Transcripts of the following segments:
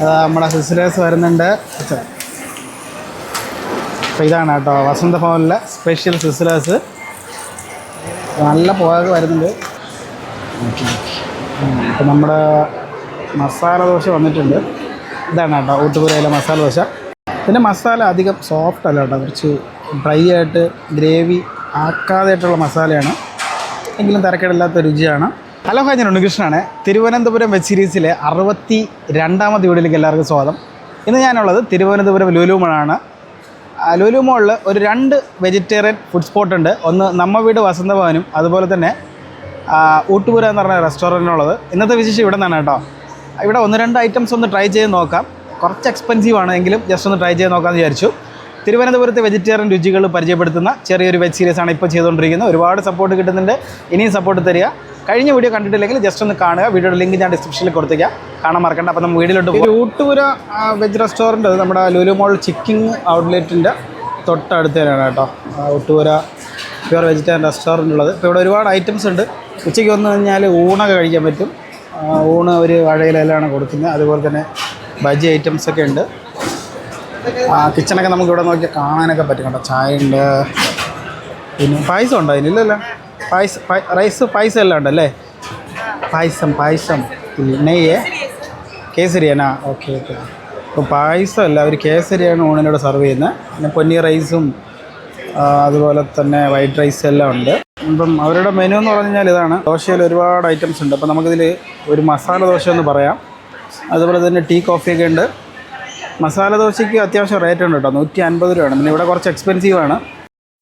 നമ്മുടെ സിസ്റ്റേഴ്സ് വരുന്നുണ്ട്. അപ്പോൾ ഇതാണ് കേട്ടോ വസന്ത ഭവനിലെ സ്പെഷ്യൽ സിസ്റ്റേഴ്സ് നല്ല പോകാതെ വരുന്നുണ്ട്. അപ്പം നമ്മുടെ മസാല ദോശ വന്നിട്ടുണ്ട്. ഇതാണ് കേട്ടോ ഊട്ടുപുരയിലെ മസാല ദോശ. പിന്നെ മസാല അധികം സോഫ്റ്റ് അല്ല കേട്ടോ കുറച്ച് ഡ്രൈ ആയിട്ട് ഗ്രേവി ആക്കാതെയായിട്ടുള്ള മസാലയാണ്. എങ്കിലും തിരക്കേടില്ലാത്ത രുചിയാണ്. ഹലോ ഹായ് ഞാൻ ഉണ്ണികൃഷ്ണനാണ്. തിരുവനന്തപുരം വെബ് സീരീസിലെ അറുപത്തി രണ്ടാമത്തെ വീഡിയോയിലേക്ക് എല്ലാവർക്കും സ്വാഗതം. ഇന്ന് ഞാനുള്ളത് തിരുവനന്തപുരം ലുലു മോളാണ് ലുലു മോളിൽ ഒരു രണ്ട് വെജിറ്റേറിയൻ ഫുഡ് സ്പോട്ട് ഉണ്ട്. ഒന്ന് നമ്മ വീട് വസന്തഭവനും അതുപോലെ തന്നെ ഊട്ടുപുര എന്ന് പറഞ്ഞ റെസ്റ്റോറന്റിനുള്ളത് ഇന്നത്തെ വിശേഷം ഇവിടെ നിന്നാണ് കേട്ടോ. ഇവിടെ ഒന്ന് രണ്ട് ഐറ്റംസ് ഒന്ന് ട്രൈ ചെയ്ത് നോക്കാം. കുറച്ച് എക്സ്പെൻസീവ് ആണ് എങ്കിലും ജസ്റ്റ് ഒന്ന് ട്രൈ ചെയ്ത് നോക്കാമെന്ന് വിചാരിച്ചു. തിരുവനന്തപുരത്തെ വെജിറ്റേറിയൻ രുചികൾ പരിചയപ്പെടുത്തുന്ന ചെറിയൊരു വെബ് സീരീസ് ആണ് ഇപ്പോൾ ചെയ്തുകൊണ്ടിരിക്കുന്നത്. ഒരുപാട് സപ്പോർട്ട് കിട്ടുന്നുണ്ട്. ഇനിയും സപ്പോർട്ട് തരിക. കഴിഞ്ഞ വീഡിയോ കണ്ടിട്ടില്ലെങ്കിൽ ജസ്റ്റ് ഒന്ന് കാണുക. വീഡിയോയുടെ ലിങ്ക് ഞാൻ ഡിസ്ക്രിപ്ഷനിൽ കൊടുത്തേക്കാം. കാണാൻ മറക്കണ്ട. അപ്പോൾ നമ്മൾ വീട്ടിലോട്ട് പോകും ഊട്ടുപുര വെജ് റെസ്റ്റോറന്റ് നമ്മുടെ ലുലു മോൾ ചിക്കിങ് ഔട്ട്ലെറ്റിന്റെ തൊട്ടടുത്തേനാണ് കേട്ടോ. ഊട്ടുപുര പ്യുവർ വെജിറ്റേറിയൻ റെസ്റ്റോറന്റ് ഉള്ളത്. ഇപ്പോൾ ഇവിടെ ഒരുപാട് ഐറ്റംസ് ഉണ്ട്. ഉച്ചയ്ക്ക് വന്നു കഴിഞ്ഞാൽ ഊണൊക്കെ കഴിക്കാൻ പറ്റും. ഊണ് ഒരു വഴയിലെല്ലാം കൊടുക്കുന്നത്. അതുപോലെ തന്നെ ബജി ഐറ്റംസ് ഒക്കെ ഉണ്ട്. ആ കിച്ചണൊക്കെ നമുക്ക് ഇവിടെ നോക്കിയാൽ കാണാനൊക്കെ പറ്റും കേട്ടോ. ചായ ഉണ്ട്. പിന്നെ പായസം ഉണ്ടോ? അതിനില്ലല്ലോ. പായസം റൈസ് പായസം എല്ലാം ഉണ്ടല്ലേ? പായസം പായസം. നെയ്യേ? കേസരിയാനാ ഓക്കെ ഓക്കെ. അപ്പോൾ പായസം അല്ല അവർ കേസരിയാണ് ഊണിനോട് സെർവ് ചെയ്യുന്നത് പിന്നെ പൊന്നി റൈസും അതുപോലെ തന്നെ വൈറ്റ് റൈസ് എല്ലാം ഉണ്ട്. ഇപ്പം അവരുടെ മെനു എന്ന് പറഞ്ഞു കഴിഞ്ഞാൽ ഇതാണ്. ദോശയിൽ ഒരുപാട് ഐറ്റംസ് ഉണ്ട്. അപ്പോൾ നമുക്കിതിൽ ഒരു മസാല ദോശ എന്ന് പറയാം. അതുപോലെ തന്നെ ടീ കോഫിയൊക്കെ ഉണ്ട്. മസാല ദോശയ്ക്ക് അത്യാവശ്യം റേറ്റ് ഉണ്ട് കേട്ടോ. നൂറ്റി അൻപത് രൂപയാണ്. പിന്നെ ഇവിടെ കുറച്ച് എക്സ്പെൻസീവാണ്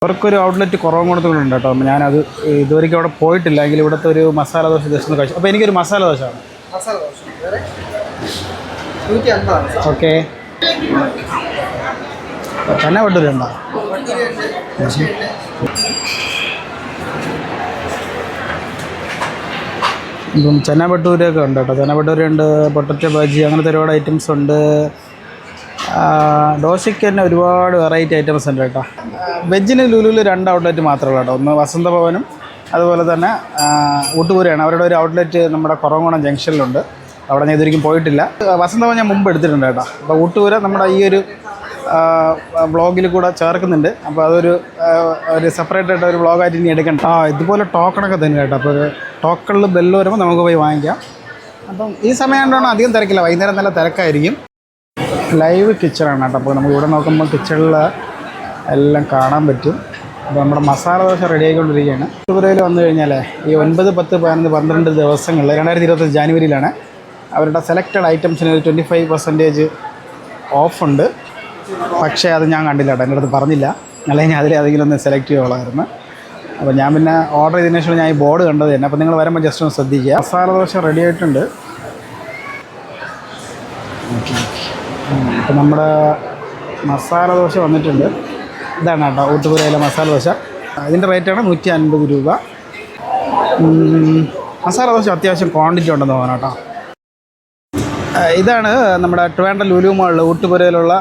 അവർക്കൊരു ഔട്ട്ലെറ്റ് കുറവും ഉണ്ട് കേട്ടോ. ഞാനത് ഇതുവരെയ്ക്കും അവിടെ പോയിട്ടില്ല. എങ്കിൽ ഇവിടുത്തെ ഒരു മസാല ദോശ ജസ്റ്റ് ഒന്ന് കഴിച്ചു. അപ്പോൾ എനിക്കൊരു മസാല ദോശ ആണ് ഓക്കെ. തന്നെ വട്ടൂരുണ്ടോ ഇപ്പം ചെന്ന ഭട്ടൂരൊക്കെ ഉണ്ട് കേട്ടോ. ചെന്ന പൊട്ടറ്റ പൊട്ടറ്റോ ബജി അങ്ങനത്തെ ഒരുപാട് ഐറ്റംസ് ഉണ്ട്. ദോശയ്ക്ക് തന്നെ ഒരുപാട് വെറൈറ്റി ഐറ്റംസ് ഉണ്ട് കേട്ടോ. വെജിന് ലുലുവിൽ രണ്ട് ഔട്ട്ലെറ്റ് മാത്രമേ ഉള്ളൂ കേട്ടോ. ഒന്ന് വസന്തഭവനും അതുപോലെ തന്നെ ഊട്ടുപുരയാണ്. അവരുടെ ഒരു ഔട്ട്ലെറ്റ് നമ്മുടെ കുറവങ്കോണം ജംഗ്ഷനിലുണ്ട്. അവിടെ ഞാൻ ഇതുവരെയും പോയിട്ടില്ല. വസന്തഭവൻ ഞാൻ മുമ്പ് എടുത്തിട്ടുണ്ട് കേട്ടോ. അപ്പോൾ ഊട്ടുപുര നമ്മുടെ ഈ ഒരു വ്ളോഗിൽ കൂടെ ചേർക്കുന്നുണ്ട്. അപ്പോൾ അതൊരു ഒരു സെപ്പറേറ്റ് ആയിട്ട് ഒരു വ്ളോഗായിട്ട് ഇനി എടുക്കണ്ട. ആ ഇതുപോലെ ടോക്കണൊക്കെ തന്നെ കേട്ടോ. അപ്പോൾ ടോക്കണിൽ ബെല്ല് വരുമ്പോൾ നമുക്ക് പോയി വാങ്ങിക്കാം. അപ്പം ഈ സമയം കൊണ്ടാണ് അധികം തിരക്കില്ല. വൈകുന്നേരം നല്ല തിരക്കായിരിക്കും. ലൈവ് കിച്ചണാണ് കേട്ടോ. അപ്പോൾ നമുക്ക് ഇവിടെ നോക്കുമ്പോൾ കിച്ചണിൽ എല്ലാം കാണാൻ പറ്റും. അപ്പോൾ നമ്മുടെ മസാല ദോശ റെഡി ആയിക്കൊണ്ടിരിക്കുകയാണ്. ഫെബ്രുവരിയിൽ വന്നു കഴിഞ്ഞാൽ ഈ ഒൻപത് പത്ത് പതിനൊന്ന് പന്ത്രണ്ട് ദിവസങ്ങളിൽ രണ്ടായിരത്തി ഇരുപത്തി ജാനുവരിയിലാണ് അവരുടെ സെലക്റ്റഡ് ഐറ്റംസിന് ഒരു ട്വന്റി ഫൈവ് പെർസെന്റേജ് ഓഫുണ്ട് പക്ഷേ അത് ഞാൻ കണ്ടില്ല കേട്ടോ. എന്റെ അടുത്ത് പറഞ്ഞില്ല. അല്ലെങ്കിൽ ഞാൻ അതിൽ ഒന്ന് സെലക്ട് ചെയ്യുകയുള്ളായിരുന്നു അപ്പോൾ ഞാൻ പിന്നെ ഓർഡർ ചെയ്തതിനു ശേഷം ഞാൻ ഈ ബോർഡ് കണ്ടത് തന്നെ. അപ്പോൾ നിങ്ങൾ വരുമ്പോൾ ജസ്റ്റ് ഒന്ന് ശ്രദ്ധിക്കുക. മസാല ദോശ റെഡി ആയിട്ടുണ്ട്. അപ്പോൾ നമ്മുടെ മസാല ദോശ വന്നിട്ടുണ്ട്. ഇതാണ് കേട്ടോ ഊട്ടുപുരയിലെ മസാല ദോശ. ഇതിന്റെ റേറ്റാണ് നൂറ്റി അൻപത് രൂപ മസാല ദോശ അത്യാവശ്യം ക്വാണ്ടിറ്റി ഉണ്ടെന്ന് തോന്നുന്നു കേട്ടോ. ഇതാണ് നമ്മുടെ ട്രിവാൻഡ്രം ലുലു മാളിൽ ഊട്ടുപുരയിലുള്ള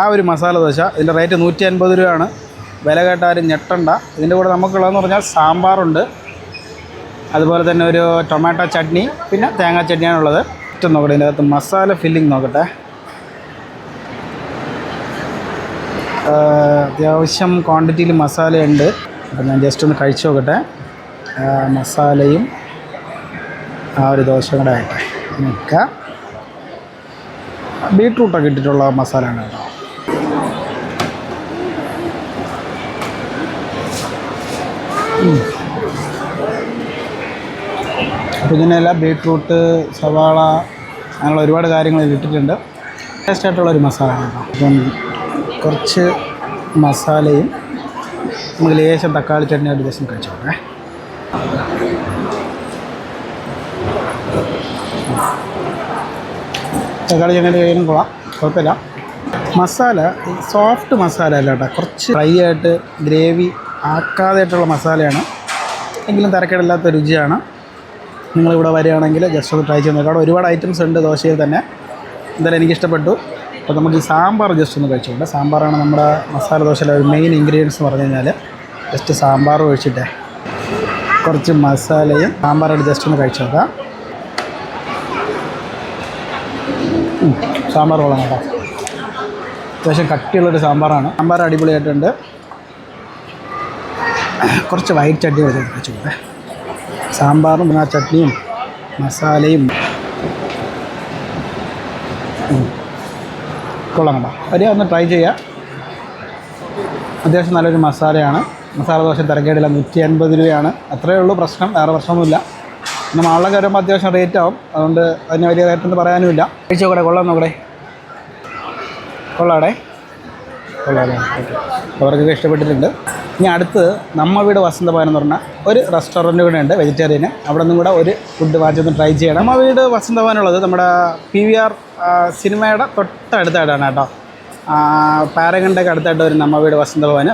ആ ഒരു മസാല ദോശ. ഇതിന്റെ റേറ്റ് നൂറ്റി അൻപത് രൂപയാണ്. വില കേട്ടാലും ഞെട്ടണ്ട. ഇതിന്റെ കൂടെ നമുക്കുള്ളതെന്ന് പറഞ്ഞാൽ സാമ്പാറുണ്ട്. അതുപോലെ തന്നെ ഒരു ടൊമാറ്റോ ചട്നി പിന്നെ തേങ്ങാ ചട്നിയാണുള്ളത്. ഏറ്റവും നോക്കട്ടെ ഇതിന്റെ അകത്ത് മസാല ഫില്ലിംഗ് നോക്കട്ടെ ആ, അത്യാവശ്യം ക്വാണ്ടിറ്റിയിൽ മസാലയുണ്ട്. അപ്പം ഞാൻ ജസ്റ്റ് ഒന്ന് കഴിച്ചു നോക്കട്ടെ. മസാലയും ആ ഒരു ദോശ കൂടെ ആയിട്ട് ബീട്രൂട്ടൊക്കെ ഇട്ടിട്ടുള്ള മസാലയാണ് കേട്ടോ. അപ്പോൾ ഇതിനെല്ലാം ബീട്രൂട്ട് സവാള അങ്ങനെയുള്ള ഒരുപാട് കാര്യങ്ങൾ ഇട്ടിട്ടുണ്ട്. ഒരു മസാലയാണ് കേട്ടോ. അപ്പം കുറച്ച് മസാലയും നമുക്ക് ലേശം തക്കാളി ചട്നി ഒരു കഴിച്ചു കഴിച്ചോളേ തക്കാളി ചട്നി കഴിയാനും കൊള്ളാം കുഴപ്പമില്ല. മസാല സോഫ്റ്റ് മസാല അല്ല കേട്ടോ. കുറച്ച് ഫ്രൈ ആയിട്ട് ഗ്രേവി ആക്കാതായിട്ടുള്ള മസാലയാണ്. എങ്കിലും തിരക്കേടില്ലാത്ത രുചിയാണ്. നിങ്ങളിവിടെ വരികയാണെങ്കിൽ ജസ്റ്റ് ഒന്ന് ട്രൈ ചെയ്ത് നോക്കാം. ഒരുപാട് ഐറ്റംസ് ഉണ്ട് ദോശയിൽ തന്നെ. എന്തായാലും എനിക്ക് ഇഷ്ടപ്പെട്ടു അപ്പോൾ നമുക്ക് ഈ സാമ്പാർ ജസ്റ്റ് ഒന്ന് കഴിച്ചുകൊണ്ട് സാമ്പാറാണ് നമ്മുടെ മസാല ദോശയിലെ ഒരു മെയിൻ ഇൻഗ്രീഡിയൻസ് എന്ന് പറഞ്ഞു കഴിഞ്ഞാൽ ജസ്റ്റ് സാമ്പാർ ഒഴിച്ചിട്ടേ കുറച്ച് മസാലയും സാമ്പാറായിട്ട് ജസ്റ്റ് ഒന്ന് കഴിച്ചു നോക്കാം. സാമ്പാർ കൊള്ളാം കേട്ടോ. അത്യാവശ്യം കട്ടിയുള്ളൊരു സാമ്പാറാണ്. സാമ്പാർ അടിപൊളിയായിട്ടുണ്ട്. കുറച്ച് വൈറ്റ് ചട്നി വെച്ച് കഴിച്ചു സാമ്പാറും ആ ചട്നിയും മസാലയും കൊള്ളാം കേട്ടോ വരിക ഒന്ന് ട്രൈ ചെയ്യുക അത്യാവശ്യം നല്ലൊരു മസാലയാണ്. മസാല ദോശ തിരക്കേടില്ല. നൂറ്റി അൻപത് രൂപയാണ്. അത്രയേ ഉള്ളൂ പ്രശ്നം. വേറെ പ്രശ്നമൊന്നുമില്ല. പിന്നെ മാളിലൊക്കെ വരുമ്പോൾ അത്യാവശ്യം റേറ്റ് ആവും. അതുകൊണ്ട് അതിന് വലിയ റേറ്റൊന്നും പറയാനുമില്ല. കഴിച്ചു നോക്കട്ടെ കൊള്ളാം നോക്കടെ കൊള്ളാടെ കൊള്ളാം. ഓക്കെ. അവർക്കൊക്കെ ഇഷ്ടപ്പെട്ടിട്ടുണ്ട്. ഇനി അടുത്ത് നമ്മ വീട് വസന്തഭവൻ എന്ന് പറഞ്ഞാൽ ഒരു റെസ്റ്റോറന്റ് കൂടെ ഉണ്ട് വെജിറ്റേറിയന് അവിടെ നിന്നും കൂടെ ഒരു ഫുഡ് വാങ്ങിച്ചൊന്ന് ട്രൈ ചെയ്യണം. നമ്മ വീട് വസന്തഭവൻ ഉള്ളത് നമ്മുടെ പി വി ആർ സിനിമയുടെ തൊട്ടടുത്തായിട്ടാണ് കേട്ടോ. പാരഗണ്ടൊക്കെ അടുത്തായിട്ട് വരും നമ്മ വീട് വസന്തഭവന്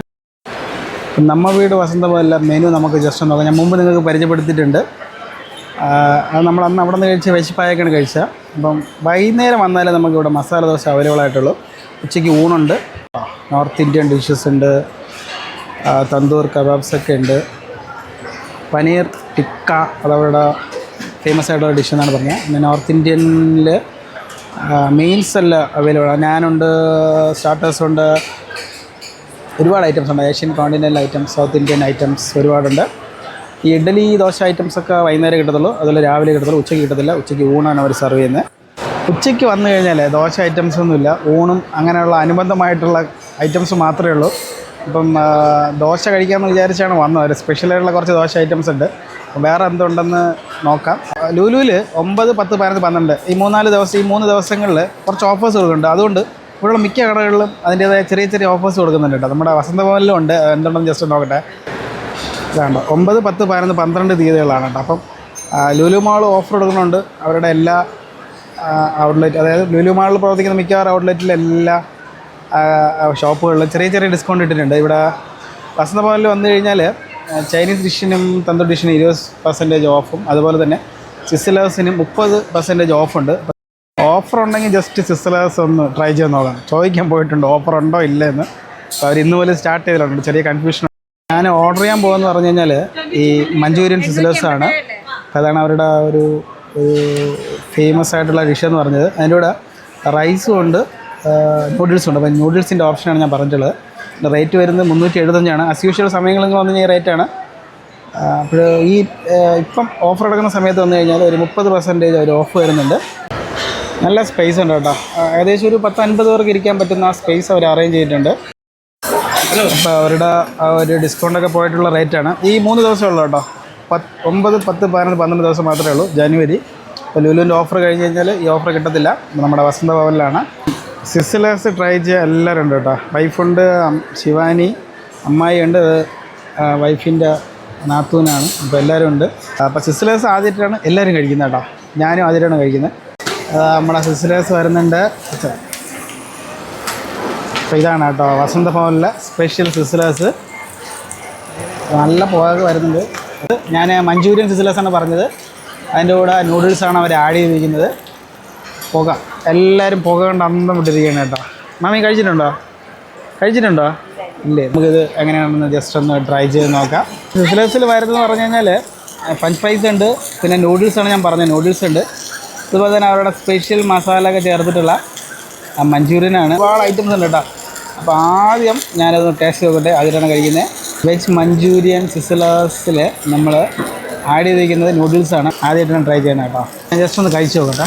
നമ്മ വീട് വസന്തഭവനിലെ മെനു നമുക്ക് ജസ്റ്റ് ഒന്ന് നോക്കാം. ഞാൻ മുമ്പ് നിങ്ങൾക്ക് പരിചയപ്പെടുത്തിയിട്ടുണ്ട്. അത് നമ്മൾ അന്ന് അവിടെ നിന്ന് കഴിച്ച് വെച്ചിപ്പായൊക്കെയാണ് കഴിച്ചത്. അപ്പം വൈകുന്നേരം വന്നാലേ നമുക്ക് ഇവിടെ മസാല ദോശ അവൈലബിൾ ആയിട്ടുള്ളൂ. ഉച്ചയ്ക്ക് ഊണുണ്ട്. നോർത്ത് ഇന്ത്യൻ ഡിഷസ് ഉണ്ട്. തന്തൂർ കബാബ്സ് ഒക്കെ ഉണ്ട്. പനീർ ടിക്ക അതവരുടെ ഫേമസ് ആയിട്ടുള്ള ഡിഷ് എന്നാണ് പറഞ്ഞത് പിന്നെ നോർത്ത് ഇന്ത്യനിൽ മെയിൻസ് എല്ലാം അവൈലബിൾ ആണ് ഞാനുണ്ട് സ്റ്റാർട്ടേഴ്സ് ഉണ്ട് ഒരുപാട് ഐറ്റംസ് ഉണ്ട്. Asian continental items south Indian items ഒരുപാടുണ്ട്. ഈ ഇഡ്ഡലി ദോശ ഐറ്റംസ് ഒക്കെ വൈകുന്നേരം കിട്ടത്തുള്ളൂ. അതുപോലെ രാവിലെ കിട്ടത്തുള്ളൂ ഉച്ചയ്ക്ക് കിട്ടത്തില്ല. ഉച്ചയ്ക്ക് ഊണാണ് അവർ സെർവ് ചെയ്യുന്നത്. ഉച്ചയ്ക്ക് വന്നു കഴിഞ്ഞാൽ ദോശ ഐറ്റംസ് ഒന്നുമില്ല. ഊണും അങ്ങനെയുള്ള അനുബന്ധമായിട്ടുള്ള ഐറ്റംസ് മാത്രമേ ഉള്ളൂ. ഇപ്പം ആ, ദോശ കഴിക്കാമെന്ന് വിചാരിച്ചാണ് വന്നത്. ഒരു സ്പെഷ്യലായിട്ടുള്ള കുറച്ച് ദോശ ഐറ്റംസ് ഉണ്ട്. അപ്പം വേറെ എന്തുണ്ടെന്ന് നോക്കാം. ലുലുവിൽ ഒമ്പത് പത്ത് പതിനൊന്ന് പന്ത്രണ്ട് ഈ മൂന്നാൽ ദിവസം ഈ മൂന്ന് ദിവസങ്ങളിൽ കുറച്ച് ഓഫേഴ്സ് കൊടുക്കുന്നുണ്ട്. അതുകൊണ്ട് ഇവിടെയുള്ള മിക്ക കടകളിലും അതിന്റേതായ ചെറിയ ചെറിയ ഓഫേഴ്സ് കൊടുക്കുന്നുണ്ട് കേട്ടോ. നമ്മുടെ വസന്തഭവനിലും ഉണ്ട്. എന്തുണ്ടെന്ന് ജസ്റ്റ് നോക്കട്ടെ. ഇതാണ്ട്. ഒമ്പത് പത്ത് പതിനൊന്ന് പന്ത്രണ്ട് തീയതികളാണ് കേട്ടോ. അപ്പം ലുലു മാൾ ഓഫർ കൊടുക്കുന്നുണ്ട്. അവരുടെ എല്ലാ ഔട്ട്ലെറ്റ് അതായത് ലുലു മാളിൽ പ്രവർത്തിക്കുന്ന മിക്കവാറും ഔട്ട്ലെറ്റിലെ എല്ലാ ഷോപ്പുകളിലും ചെറിയ ചെറിയ ഡിസ്കൗണ്ട് ഇട്ടിട്ടുണ്ട്. ഇവിടെ വസന്തഭവനിൽ വന്നു കഴിഞ്ഞാൽ ചൈനീസ് ഡിഷിനും തന്തൂർ ഡിഷിനും ഇരുപത് പെർസെന്റേജ് ഓഫും അതുപോലെ തന്നെ സിസിലേഴ്സിനും മുപ്പത് പെർസെന്റേജ് ഓഫുണ്ട് ഓഫർ ഉണ്ടെങ്കിൽ ജസ്റ്റ് സിസിലേഴ്സ് ഒന്ന് ട്രൈ ചെയ്ത് നോക്കാം. ചോദിക്കാൻ പോയിട്ടുണ്ട് ഓഫർ ഉണ്ടോ ഇല്ലെന്ന്. അപ്പോൾ അവർ ഇന്ന് പോലെ സ്റ്റാർട്ട് ചെയ്തിട്ടുണ്ട് ചെറിയ കൺഫ്യൂഷൻ ഞാൻ ഓർഡർ ചെയ്യാൻ പോകുമെന്ന് പറഞ്ഞു കഴിഞ്ഞാൽ ഈ മഞ്ചൂരിയൻ ആണ്. അതാണ് അവരുടെ ഒരു ഫേമസ് ആയിട്ടുള്ള ഡിഷ് എന്ന് പറഞ്ഞത്. അതിന്റെ കൂടെ റൈസും ഉണ്ട്. നൂഡിൽസും ഉണ്ട്. അപ്പോൾ നൂഡിൽസിന്റെ ഓപ്ഷനാണ് ഞാൻ പറഞ്ഞിട്ടുള്ളത്. റേറ്റ് വരുന്നത് മുന്നൂറ്റി എഴുപത്തഞ്ചാണ് അസ് യൂഷ്വൽ സമയങ്ങളിൽ വന്നു കഴിഞ്ഞാൽ ഈ റേറ്റാണ് അപ്പോൾ ഈ ഇപ്പം ഓഫർ എടുക്കുന്ന സമയത്ത് വന്നു കഴിഞ്ഞാൽ ഒരു മുപ്പത് പെർസെന്റേജ് ഒരു ഓഫ് വരുന്നുണ്ട്. നല്ല സ്പേസ് ഉണ്ട് കേട്ടോ. ഏകദേശം ഒരു പത്ത് അൻപത് പേർക്ക് ഇരിക്കാൻ പറ്റുന്ന ആ സ്പേസ് അവർ അറേഞ്ച് ചെയ്തിട്ടുണ്ട്. അപ്പോൾ അവരുടെ ആ ഒരു ഡിസ്കൗണ്ടൊക്കെ പോയിട്ടുള്ള റേറ്റാണ് ഈ മൂന്ന് ദിവസമേ ഉള്ളൂ കേട്ടോ. പത്ത് ഒമ്പത് പത്ത് പതിനൊന്ന് പന്ത്രണ്ട് ദിവസം മാത്രമേ ഉള്ളൂ. ജനുവരി. അപ്പോൾ ലുലുവിന്റെ ഓഫർ കഴിഞ്ഞ് കഴിഞ്ഞാൽ ഈ ഓഫർ കിട്ടത്തില്ല. നമ്മുടെ വസന്ത ഭവനിലാണ്. സിസിലേഴ്സ് ട്രൈ ചെയ്യാൻ എല്ലാവരും ഉണ്ട് കേട്ടോ. വൈഫുണ്ട് ശിവാനി അമ്മായി ഉണ്ട് വൈഫിന്റെ നാത്തൂനാണ്. അപ്പോൾ എല്ലാവരും ഉണ്ട്. അപ്പോൾ സിസിലേഴ്സ് ആദ്യമായിട്ടാണ് എല്ലാവരും കഴിക്കുന്നത് കേട്ടോ. ഞാനും ആദ്യമായിട്ടാണ് കഴിക്കുന്നത്. നമ്മുടെ സിസിലേഴ്സ് വരുന്നുണ്ട്. അപ്പോൾ ഇതാണ് കേട്ടോ വസന്ത ഭവനിലെ സ്പെഷ്യൽ സിസിലേഴ്സ്. നല്ല പുക വരുന്നുണ്ട്. ഞാൻ മഞ്ചൂരിയൻ സിസിലേഴ്സാണ് പറഞ്ഞത്. അതിന്റെ കൂടെ നൂഡിൽസാണ് അവർ ആഡ് ചെയ്തിരിക്കുന്നത്. പുക. എല്ലാവരും പുക കൊണ്ട് അന്തം വിട്ടിരിക്കുകയാണ് കേട്ടോ. മാമി കഴിച്ചിട്ടുണ്ടോ? കഴിച്ചിട്ടുണ്ടോ? ഇല്ലേ നമുക്കിത് എങ്ങനെയാണെന്ന് ജസ്റ്റ് ഒന്ന് ട്രൈ ചെയ്ത് നോക്കാം. സിസിലേഴ്സിൽ വരുന്നതെന്ന് പറഞ്ഞു കഴിഞ്ഞാൽ ഫ്രഞ്ച് ഫ്രൈസ് ഉണ്ട് പിന്നെ നൂഡിൽസ് ആണ് ഞാൻ പറഞ്ഞത്. നൂഡിൽസ് ഉണ്ട്. അതുപോലെ തന്നെ അവരുടെ സ്പെഷ്യൽ മസാല ഒക്കെ ചേർത്തിട്ടുള്ള മഞ്ചൂരിയനാണ് ഒരുപാട് ഐറ്റംസ് ഉണ്ട് കേട്ടോ. അപ്പോൾ ആദ്യം ഞാനത് ടേസ്റ്റ് നോക്കട്ടെ. അതിലാണ് കഴിക്കുന്നത് വെജ് മഞ്ചൂരിയൻ സിസിലേഴ്സിൽ നമ്മൾ ആഡ് ചെയ്തിരിക്കുന്നത് നൂഡിൽസാണ് ആദ്യമായിട്ടാണ് ട്രൈ ചെയ്യുന്നത് കേട്ടോ. ഞാൻ ജസ്റ്റ് ഒന്ന് കഴിച്ച് നോക്കട്ടെ.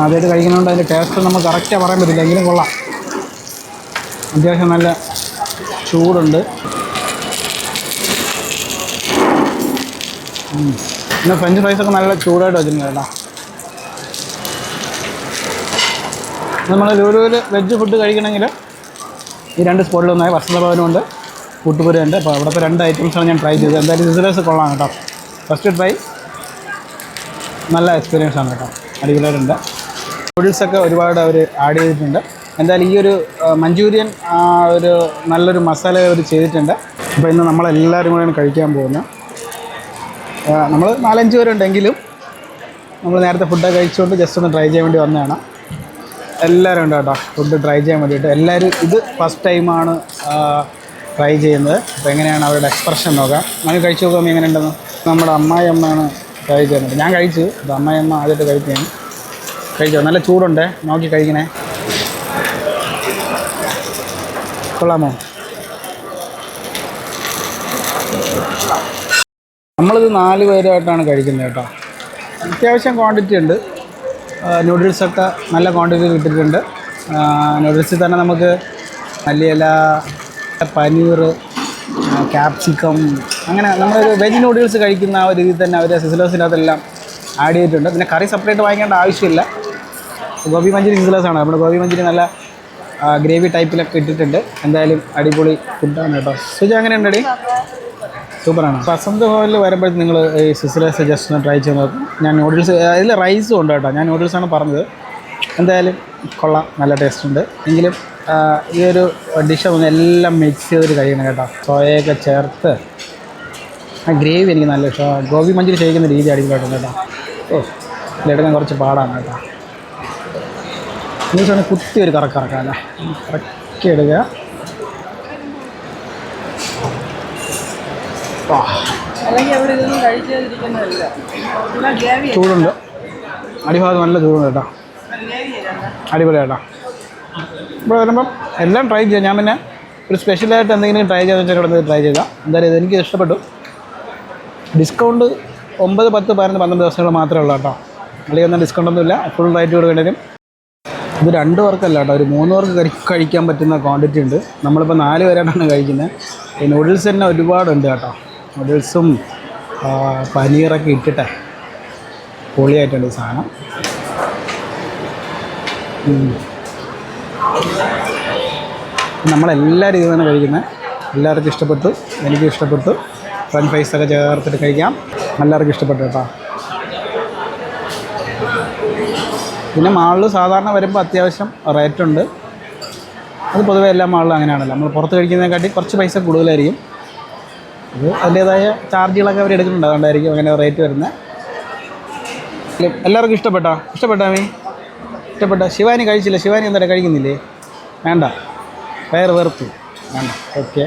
ആദ്യമായിട്ട് കഴിക്കുന്നതുകൊണ്ട് അതിന്റെ ടേസ്റ്റ് നമുക്ക് കറക്റ്റാണ് പറയാൻ പറ്റില്ല. എങ്കിലും കൊള്ളാം. അത്യാവശ്യം നല്ല ചൂടുണ്ട്. പിന്നെ ഫ്രഞ്ച് ഫ്രൈസൊക്കെ നല്ല ചൂടായിട്ട് വെച്ചിട്ടുണ്ട് കേട്ടോ. നമ്മൾ ലൂലൂർ വെജ് ഫുഡ് കഴിക്കണമെങ്കിൽ ഈ രണ്ട് സ്പോട്ടിലൊന്നായി വസന്തഭവനുണ്ട് കൂട്ടുപുരയുണ്ട് അപ്പോൾ അവിടുത്തെ രണ്ട് ഐറ്റംസാണ് ഞാൻ ട്രൈ ചെയ്തത്. എന്തായാലും ബിസിനസ് കൊള്ളാം കേട്ടോ. ഫസ്റ്റ് ട്രൈ നല്ല എക്സ്പീരിയൻസ് ആണ് കേട്ടോ. അടിപൊളിയായിട്ടുണ്ട്. നൂഡിൽസൊക്കെ ഒരുപാട് അവർ ആഡ് ചെയ്തിട്ടുണ്ട്. എന്തായാലും ഈ ഒരു മഞ്ചൂരിയൻ ഒരു നല്ലൊരു മസാല അവർ ചെയ്തിട്ടുണ്ട്. അപ്പോൾ ഇന്ന് നമ്മളെല്ലാവരും കൂടെയാണ് കഴിക്കാൻ പോകുന്നത്. നമ്മൾ നാലഞ്ച് പേരുണ്ടെങ്കിലും നമ്മൾ നേരത്തെ ഫുഡൊക്കെ കഴിച്ചുകൊണ്ട് ജസ്റ്റ് ഒന്ന് ട്രൈ ചെയ്യാൻ വേണ്ടി വന്നതാണ്. എല്ലാവരും ഉണ്ട് കേട്ടോ. ഫുഡ് ട്രൈ ചെയ്യാൻ വേണ്ടിയിട്ട്. എല്ലാവരും ഇത് ഫസ്റ്റ് ടൈമാണ് ട്രൈ ചെയ്യുന്നത്. അപ്പോൾ എങ്ങനെയാണ് അവരുടെ എക്സ്പ്രഷൻ നോക്കാം. നമുക്ക് കഴിച്ചു നോക്കുമ്പോൾ എങ്ങനെയുണ്ടെന്ന്? നമ്മുടെ അമ്മായിയമ്മയാണ് കഴിച്ചു ട്രൈ ഞാൻ കഴിച്ചു. അത് അമ്മായിയമ്മ ആദ്യമായിട്ട് കഴിക്കുകയാണ്. കഴിച്ചോ? നല്ല ചൂടുണ്ട്. നോക്കി കഴിക്കണേ. കൊള്ളാമോ? നമ്മളിത് നാല് പേരുമായിട്ടാണ് കഴിക്കുന്നത് കേട്ടോ. അത്യാവശ്യം ക്വാണ്ടിറ്റി ഉണ്ട്. നൂഡിൽസൊക്കെ നല്ല ക്വാണ്ടിറ്റി കിട്ടിയിട്ടുണ്ട്. നൂഡിൽസിൽ തന്നെ നമുക്ക് മല്ലിയില പനീർ ക്യാപ്സിക്കം അങ്ങനെ നമ്മളൊരു വെജ് നൂഡിൽസ് കഴിക്കുന്ന ആ ഒരു രീതിയിൽ തന്നെ അവർ സിസിലോസിനകത്തെല്ലാം ആഡ് ചെയ്തിട്ടുണ്ട്. പിന്നെ കറി സെപ്പറേറ്റ് വാങ്ങിക്കേണ്ട ആവശ്യമില്ല. ഗോബി മഞ്ചൂരി സിസിലോസാണ് നമ്മുടെ ഗോബി മഞ്ചൂരി നല്ല ഗ്രേവി ടൈപ്പിലൊക്കെ ഇട്ടിട്ടുണ്ട്. എന്തായാലും അടിപൊളി ഫുഡാണ് കേട്ടോ. സുജ അങ്ങനെ ഉണ്ടടി സൂപ്പറാണ്. വസന്ത് ഹോളിൽ വരുമ്പോഴത്തേക്ക് നിങ്ങൾ ഈ സിസിലേഴ്സ് ജസ്റ്റ് ഒന്ന് ട്രൈ ചെയ്ത് നോക്കും. ഞാൻ നൂഡിൽസ് അതിൽ റൈസും ഉണ്ട് കേട്ടോ. ഞാൻ നൂഡിൽസാണ് പറഞ്ഞത്. എന്തായാലും കൊള്ളാം. നല്ല ടേസ്റ്റ് ഉണ്ട്. എങ്കിലും ഈ ഒരു ഡിഷ് ഒന്ന് എല്ലാം മിക്സ് ചെയ്തിട്ട് കഴിയണം കേട്ടോ. സോയയൊക്കെ ചേർത്ത് ആ ഗ്രേവി എനിക്ക് നല്ല ഇഷ്ടമാണ് ഗോപി മഞ്ചൂരി ചെയ്യിക്കുന്ന രീതി അടിപൊളിയായിട്ടുണ്ട് കേട്ടോ ഓ ഇതിലെടുക്കാൻ കുറച്ച് പാടാണ് കേട്ടോ. എന്ന് വെച്ചാൽ കുത്തി ഒരു കറക്കറക്കാം അല്ലേ? കറക്കി എടുക്കുക. ഇവിടെ ചൂടുണ്ട്. അടിഭാഗം നല്ല ചൂടുണ്ട് കേട്ടോ. അടിപൊളി കേട്ടോ. ഇപ്പോൾ വരുമ്പം എല്ലാം ട്രൈ ചെയ്യാം. ഞാൻ പിന്നെ ഒരു സ്പെഷ്യലായിട്ട് എന്തെങ്കിലും ട്രൈ ചെയ്യാന്ന് വെച്ചാൽ ഇവിടെ ട്രൈ ചെയ്യാം എന്തായാലും ഇത് എനിക്ക് ഇഷ്ടപ്പെട്ടു. ഡിസ്കൗണ്ട് ഒമ്പത് പത്ത് പതിനൊന്ന് പന്ത്രണ്ട് ദിവസങ്ങൾ മാത്രമേ ഉള്ളൂ കേട്ടോ. അല്ലെങ്കിൽ ഒന്നും ഡിസ്കൗണ്ട് ഒന്നുമില്ല ഫുൾ റേറ്റ് വരും ഇത് രണ്ട് പേർക്കല്ല കേട്ടോ. ഒരു മൂന്ന് പേർക്ക് കഴി കഴിക്കാൻ പറ്റുന്ന ക്വാണ്ടിറ്റി ഉണ്ട്. നമ്മളിപ്പോൾ നാല് പേരായിട്ടാണ് കഴിക്കുന്നത് നൂഡിൽസ് തന്നെ ഒരുപാടുണ്ട് കേട്ടോ. നൂഡിൽസും പനീറൊക്കെ ഇട്ടിട്ടെ പൊളിയായിട്ടുണ്ട് ഈ സാധനം. നമ്മളെല്ലാ രീതിയിൽ തന്നെ കഴിക്കുന്നത് എല്ലാവർക്കും ഇഷ്ടപ്പെട്ടു. എനിക്കും ഇഷ്ടപ്പെട്ടു. ഫ്രഞ്ച് ഫ്രൈസൊക്കെ ചേർത്തിട്ട് കഴിക്കാം. എല്ലാവർക്കും ഇഷ്ടപ്പെട്ടു കേട്ടോ. പിന്നെ മാളിൽ സാധാരണ വരുമ്പോൾ അത്യാവശ്യം റേറ്റ് ഉണ്ട്. അത് പൊതുവേ എല്ലാ മാളിലും അങ്ങനെയാണല്ലോ. നമ്മൾ പുറത്ത് കഴിക്കുന്നതിനെക്കാട്ടി കുറച്ച് പൈസ കൂടുതലായിരിക്കും. അത് അതിന്റേതായ ചാർജുകളൊക്കെ അവർ എടുക്കുന്നുണ്ട് അതുകൊണ്ടായിരിക്കും അങ്ങനെ റേറ്റ് വരുന്നത് എല്ലാവർക്കും ഇഷ്ടപ്പെട്ടോ? ഇഷ്ടപ്പെട്ടോ മീ ഇഷ്ടപ്പെട്ട? ശിവാനി കഴിച്ചില്ല? ശിവാനി എന്താ കഴിക്കുന്നില്ലേ? വേണ്ട. വയറ് വെറുത്തു. വേണ്ട. ഓക്കെ.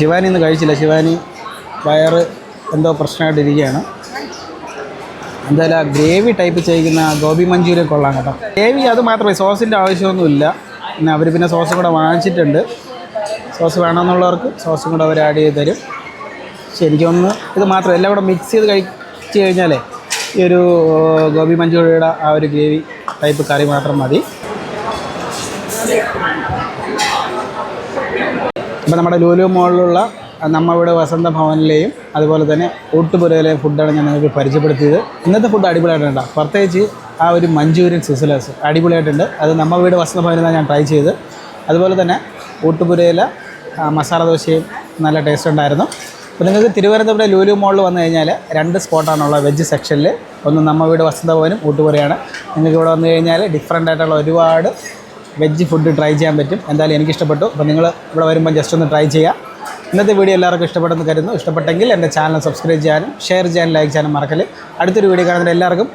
ശിവാനി ഒന്നും കഴിച്ചില്ല. ശിവാനി വയറ് എന്തോ പ്രശ്നമായിട്ടിരിക്കുകയാണ്. എന്തായാലും ആ ഗ്രേവി ടൈപ്പ് ചെയ്യുന്ന ഗോബി മഞ്ചൂരിയൻ കൊള്ളാം കേട്ടോ. ഗ്രേവി അത് മാത്രമേ സോസിന്റെ ആവശ്യമൊന്നുമില്ല. പിന്നെ അവർ പിന്നെ സോസും കൂടെ വാങ്ങിച്ചിട്ടുണ്ട്. സോസ് വേണമെന്നുള്ളവർക്ക് സോസും കൂടെ അവർ ആഡ് ചെയ്ത് തരും. ശരിക്കൊന്ന് ഇത് മാത്രം എല്ലാം കൂടെ മിക്സ് ചെയ്ത് കഴിച്ച് കഴിഞ്ഞാലേ ഈ ഒരു ഗോബി മഞ്ചൂരിയുടെ ആ ഒരു ഗ്രേവി ടൈപ്പ് കറി മാത്രം മതി. അപ്പം നമ്മുടെ ലൂലു മോളിലുള്ള നമ്മളുടെ വസന്ത ഭവനിലെയും അതുപോലെ തന്നെ ഊട്ടുപുരയിലെയും ഫുഡാണ് ഞാൻ നിങ്ങൾക്ക് പരിചയപ്പെടുത്തിയത്. ഇന്നത്തെ ഫുഡ് അടിപൊളിയായിട്ടുണ്ട് പ്രത്യേകിച്ച് ആ ഒരു മഞ്ചൂരിയൻ സിസിലേഴ്സ് അടിപൊളിയായിട്ടുണ്ട്. അത് നമ്മ വീട് വസന്ത ഭവനിൽ ഞാൻ ട്രൈ ചെയ്തത്. അതുപോലെ തന്നെ ഊട്ടുപുരയിലെ മസാല ദോശയും നല്ല ടേസ്റ്റ് ഉണ്ടായിരുന്നു. അപ്പോൾ നിങ്ങൾക്ക് തിരുവനന്തപുരം ലൂലു മോളിൽ വന്നു കഴിഞ്ഞാൽ രണ്ട് സ്പോട്ടാണുള്ളത് വെജ് സെക്ഷനിൽ ഒന്ന് നമ്മ വീട് വസന്ത ഭവനും ഊട്ടുപുരയാണ്. നിങ്ങൾക്ക് ഇവിടെ വന്നു കഴിഞ്ഞാൽ ഡിഫറെന്റ് ആയിട്ടുള്ള ഒരുപാട് വെജ് ഫുഡ് ട്രൈ ചെയ്യാൻ പറ്റും. എന്തായാലും എനിക്കിഷ്ടപ്പെട്ടു അപ്പോൾ നിങ്ങൾ ഇവിടെ വരുമ്പോൾ ജസ്റ്റ് ഒന്ന് ട്രൈ ചെയ്യുക ഇന്നത്തെ വീഡിയോ എല്ലാവർക്കും ഇഷ്ടപ്പെട്ടെന്ന് കരുതുന്നു. ഇഷ്ടപ്പെട്ടെങ്കിൽ എന്റെ ചാനൽ സബ്സ്ക്രൈബ് ചെയ്യാനും ഷെയർ ചെയ്യാനും ലൈക്ക് ചെയ്യാനും മറക്കൽ അടുത്തൊരു വീഡിയോ കാണുന്ന എല്ലാവർക്കും